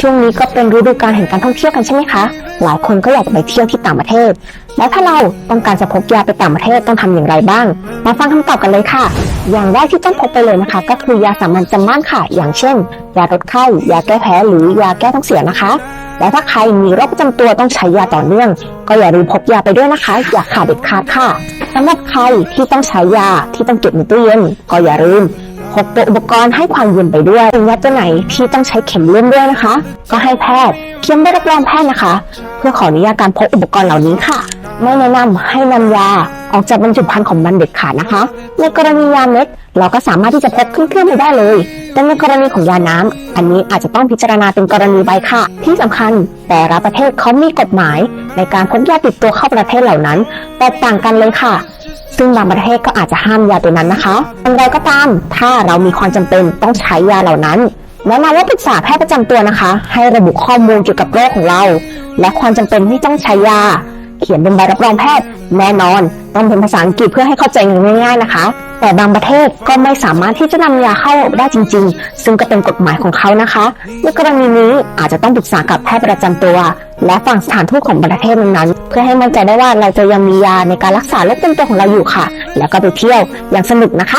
ช่วงนี้ก็เป็นฤดูกาลแห่งการท่องเที่ยวกันใช่ไหมคะ หลายคนก็อยากไปเที่ยวที่ต่างประเทศ แล้วถ้าเราต้องการจะพกยาไปต่างประเทศต้องทำอย่างไรบ้าง มาฟังคำตอบกันเลยค่ะ อย่างแรกที่ต้องพกไปเลยนะคะ ก็คือยาสามัญจำบ้านค่ะ อย่างเช่น ยาลดไข้ ยาแก้แพ้ หรือยาแก้ท้องเสียนะคะ และถ้าใครมีโรคประจำตัวต้องใช้ยาต่อเนื่อง ก็อย่าลืมพกยาไปด้วยนะคะ อย่าขาดเด็ดขาดค่ะสำหรับใครที่ต้องใช้ยาที่ต้องเก็บในตู้เย็นก็อย่าลืม พกตัวอุปกรณ์ให้ความเย็นไปด้วยเป็นยาตัวไหนที่ต้องใช้เข็มเลื่อนด้วยนะคะ ก็ให้แพทย์เขียนใบรับรองแพทย์นะคะ เพื่อขออนุญาตการพกอุปกรณ์เหล่านี้ค่ะ ไม่แนะนำให้นำยาออกจากบรรจุภัณฑ์ของมันเด็ดขาดนะคะ ในกรณียาเม็ดเราก็สามารถที่จะพกขึ้นเครื่องไปได้เลย แต่ในกรณีของยาน้ำอันนี้อาจจะต้องพิจารณาเป็นกรณีไปค่ะ ที่สำคัญแต่ละประเทศเขามีกฎหมาย ในการพกยาติดตัวเข้าประเทศเหล่านั้นแตกต่างกันเลยค่ะ ซึ่งบางประเทศก็อาจจะห้ามยาตัวนั้นนะคะอย่างไรก็ตาม ถ้าเรามีความจำเป็นต้องใช้ยาเหล่านั้นแนะนำว่าปรึกษาแพทย์ประจำตัวนะคะ ให้ระบุข้อมูลเกี่ยวกับโรคของเรา และความจำเป็นที่ต้องใช้ยา ขียนเป็นใบรับรองแพทย์ แน่นอน ต้องเป็นภาษาอังกฤษเพื่อให้เข้าใจง่ายๆนะคะ แต่บางประเทศก็ไม่สามารถที่จะนำยาเข้าได้จริง ๆ ซึ่งก็เป็นกฎหมายของเขานะคะในกรณีนี้อาจจะต้องปรึกษากับแพทย์ประจำตัว และฝั่งสถานทูตของประเทศนั้นๆเพื่อให้มั่นใจได้ว่าเราจะยังมียาในการรักษาโรคประจำตัวของเราอยู่ค่ะ แล้วก็ไปเที่ยวอย่างสนุกนะคะ